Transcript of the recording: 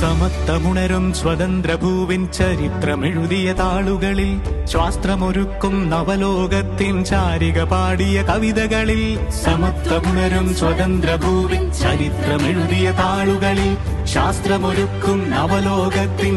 സമത്വമുണരും സ്വതന്ത്ര ഭൂവിൻ ചരിത്രമെഴുതിയ താളുകളിൽ ശാസ്ത്രമൊരുക്കും നവലോകത്തിൻ ചാരിക പാടിയ കവിതകളിൽ സമത്തമുണരും സ്വതന്ത്ര ഭൂവിൻ ചരിത്രമെഴുതിയ താളുകളിൽ ശാസ്ത്രമൊരുക്കും നവലോകത്തിൻ